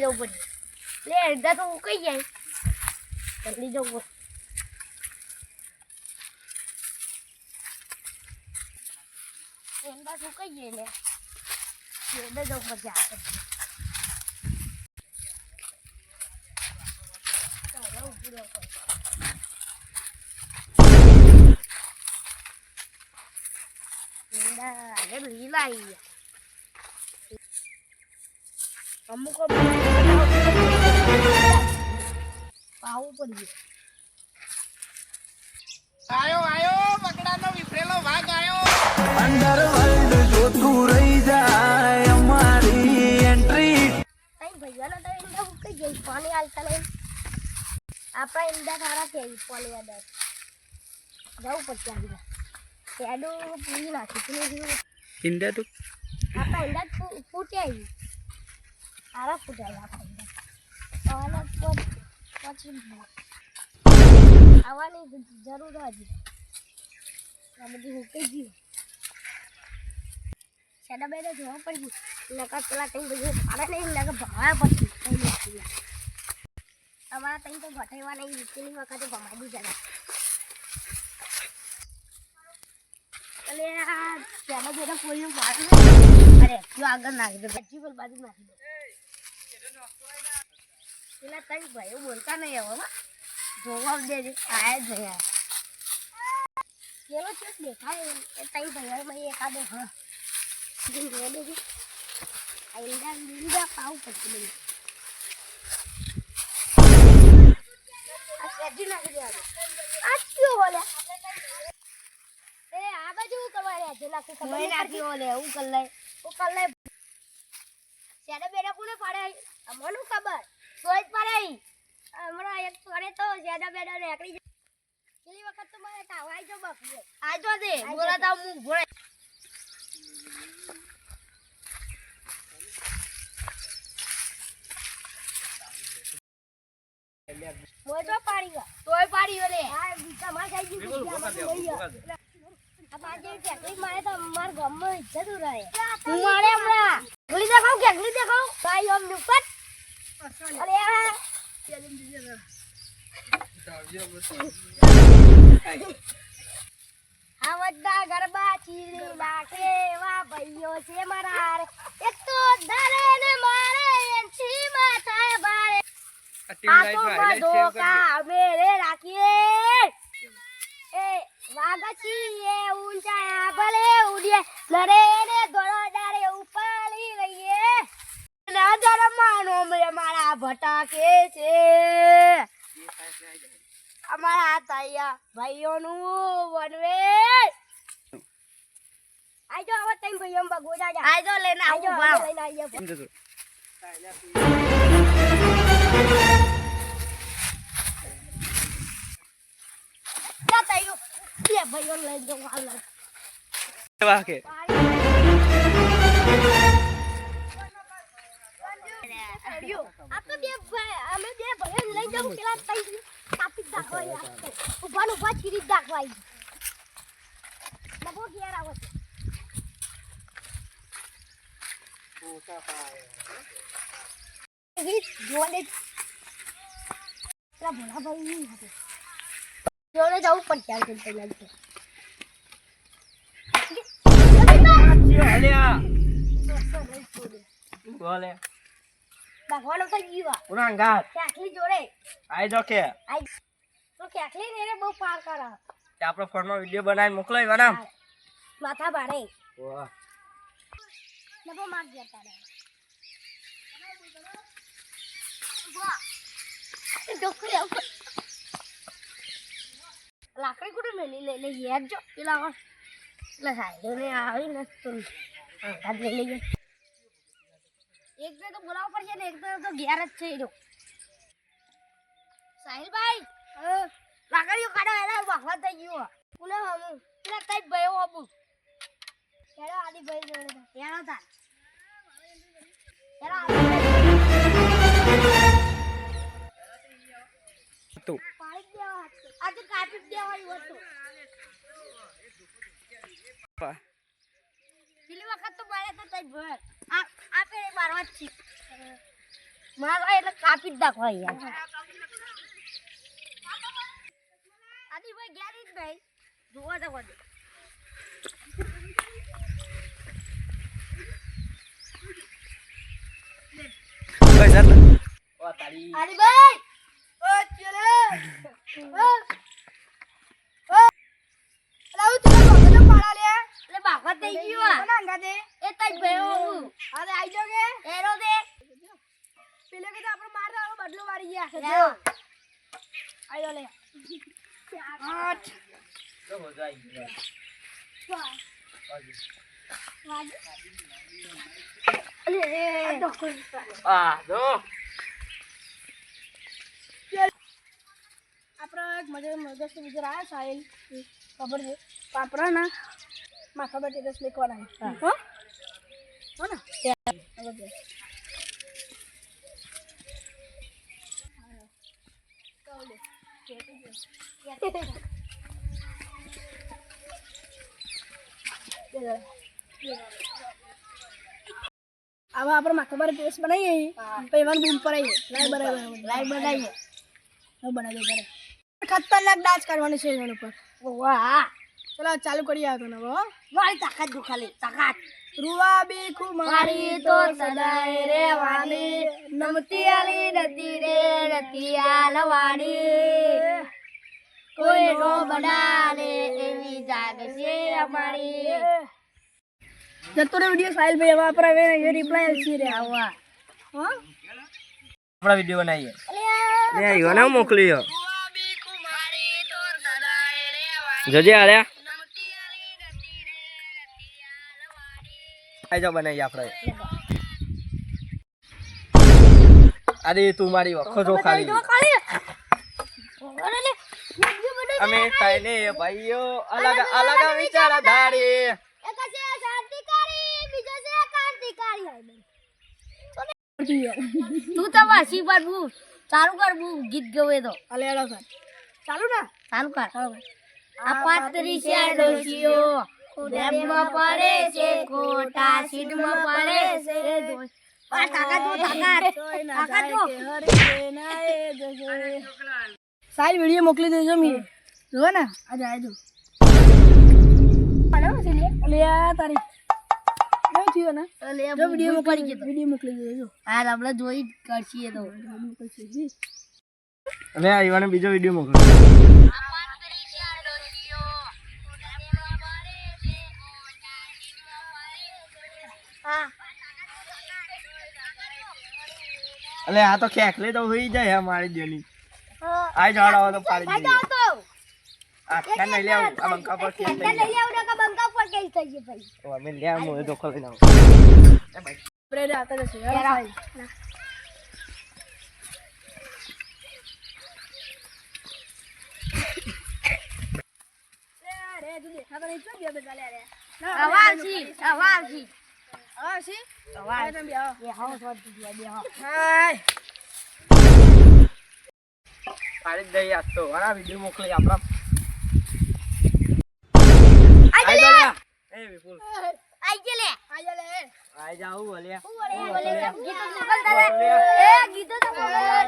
લેવા જવું પડશે લે અડધા તો ઉકાઈ જાય જલ્દી જવું એંડા સુકાઈ જાય લે એંડા જવું પડશે આપણે ચાલો, ઊભું રહેવું પડશે. એંડા આગળ લીલા આવી ગયા અમુક પાવું પડી આયો આયો મકડાનો વિફરેલો વાઘ આયો. અંડરવર્લ્ડ જોતું રહી જાય અમારી એન્ટ્રી કઈ ભૈયાનો તો ઇન્ડા ઉકે ગઈ પાણી હાલતા નહીં. આપણા ઈંડા સારા છે પાણી વાળા જવું પડશે અંદર પેડું પૂરી નાખી જેવું ઈંડા તો આપણા ઇન્ડા ફૂટ્યા સારા ફૂટ્યા આવવાના પર પછી આવવાની જરૂર હતી આ બધું ઉકઈ ગયું સેડા બેડા જોવા પડી નકર પેલા ત્યાં બધું પાડે નહીં નકર ભમાયા પછી અમારા કંઈ તો ઘટાડવા નહીં પેલી વખતે ભમાઈ દીધા એટલે આ પેલા ફોડીને પાડું અરે આગળ નાખી દો પછી બાજુ નાખી દો પેલા કઈ ભાઈઓ બોલતા નહીં હવે હો. જોવા દેજે આયા જ રહ્યા. પેલો ચેક દેખાય એ તઈ ભાઈ એકાદો હા. જોવા દેજે. આ ઈંડા લીંડા પાવું નહીં લઈ શેડા બેડા કોને પાડે? અમને ખબર. તોય જ પાડે હમણાં એક પડે તો શેડા બેડા નીકળી જાય પેલી વખત તો મારે તાવ આવી જો બાપુ. આજો દે બોલા તાવ હું ભોળે મોય તો પાડી ગયો. તોય પાડી ગયો હા બીજા માં જઈ ગયું બીજા માં આ બાજુ ટેકલી મારે તો માર ગામમાં ઇજ્જત ઉરાય હું મારે હમણાં. ગલી દેખાવ કેકલી દેખાવ? ભાઈ ઓમ નુપત આ આ બધા ગરબા ચીરી નાખે એવા ભાઈઓ છે મારા. એક તો દરે ને મારે એનથી માથા બારે હાથોમાં ધોકા મેરે રાખીએ. એ વાગચી એ ઊંચા ભલે ઉડીએ. લરે મે મારા ભટાકે છે. અમારા તૈયા ભાઈઓનું વનવે. આજો હવે તઈ ભાઈઓ બગો જા. આજો લઈને આવો ભાવ. લઈને આવીએ જા તઈઓ બે ભાઈઓ લઈ જો. હાલ વાકે આ તો બે અમે બે ભાઈઓ લઈ જાઉં પેલા તઈ કાપી જ યાર ઊભા ને ઊભા ચીરી જ આવી નબો ઘેર આવો છે. રીત જોવા દે પેલા ભોળા ભાઈ નહીં હતું જોડે જવું પડશે આ કઈ પહેલા તો બોલે? ભગવાન તો જીવા ઉના ક્યાંકલી જોડે આઈ જો કે આઈ તો ક્યાંકલી ને બહુ પાર કરે તે આપણો ફોનમાં વિડિયો બનાવીને મોકલાય એવા માથા ભાડે વાહ નબો માર ગયા તારે લાકડી કુડે મેલી લઈ લઈ યાર જો પેલા વાર સાહેબ ને આવી ને તો લઈ લઈએ એક જણ તો બોલાવવા પડશે ને એક જણ તો ઘેર જ છે જો સાહિલભાઈ લાકડીઓ કાઢો એના ભગવાન થઈ ગયો. પુલે હમું પેલા કઈ ભયો હમું હેડો આદિ ભાઈ જોડે હેડો તાર. હેડો આદિ તું. પાડી દેવા. આજે કાપી જ દેવાયું પેલી વખત તો મારે તો તઈ ભર. આ આ પેલી મારવા જ છે. મારા એટલે કાપી જ નાખવા યાર. આદિભાઈ ગેરી જ નહીં. જોવા જવા દે. બસ આટલું. ઓ તારી આદિભાઈ! ઓ ચલે ઓ ઓ લાવ તું બગડો પાડા લે એટલે બાપા થઈ ગયો આ કોના અંગા દે એ તઈ ભયો હું અરે આઈ જો કે એરો દે પેલે કે તો આપણો માર દાવો બદલો મારી ગયા છે જો આઈ જો લે આઠ બધું આવી ગયું. આ જો આપણો એક મજે મગજ વિચાર આવ્યો સાહિલ ખબર છે પાપરા ના માથા પર ટેટસ લખવાના હો હો ને હવે હવે આપણે માથા પર ટેસ્ટ બનાવીએ પછી એમાં બૂમ પડાવીએ લાઈવ બનાવીએ લાઈવ બનાવીએ. હવે બનાવી દો ખતરનાક ડાન્સ કરવાની છે એના ઉપર. વાહ. ચલો ચાલુ કરી આવ્યો ને હવે મારી તાકાત દુખાલી તાકાત. રૂવા બી કુમારી તો સદાય રેવાની નમતી આલી નદી રે નતી આલવાડી કોઈ નો બનાને એવી જાગ છે અમારી. જતો રે વિડિયો ફાઇલ ભાઈ હવે આપણે હવે રિપ્લાય આલસી રે આવા. હા? આપણા વીડિયો બનાવીએ. લે આયો ના મોકલ્યો જજે આલ્યા આઈ બનાવીએ આપણે. અરે તું મારી વખો જો ખાલી. અમે થઈને ભાઈઓ અલગ અલગ વિચાર ધારી તું તો વાસી પર બુ ચાલુ કર બુ ગીત ગવે તો. અલેડો સર. ચાલુ ના? ચાલુ કર. આ પાત્રી છે ડોશીઓ. ડેમમાં પડે છે ખોટા સીડમાં પડે છે દોષ. સારી વીડિયો મોકલી દેજો મી જો ને આજે આવજો અલે આ તારી. કેવું થયું ને જો વીડિયો મોકલી દેજો વીડિયો મોકલી દેજો હા આપણે જોઈ કરશીએ તો. અને આવ્યો ને બીજો વીડિયો મોકલો. અલે આ તો ખેકલે તો હોઈ જાય અમારી મારી દેની આઈ જાડો તો પાડી દે આ ખેન લઈ લેવું આ બંકા પર ખેન લઈ લેવું ઓ અમે લે આવું. એ તો ખોલી નાખો બ્રેડ આતા જશે. યાર અવાજી અવાજી અવાજી અવાજી. એ હાઉ સોટ દીયા બે હા હાય. પાડી દઈ આ તો. વાળા વીડિયો મોકલી આપણા. એ વિપુલ. આઈ લે આઈ લે આઈ જાઉં બોલ્યા ગીતો મોકલતા રે એ ગીતો તો મોકલતા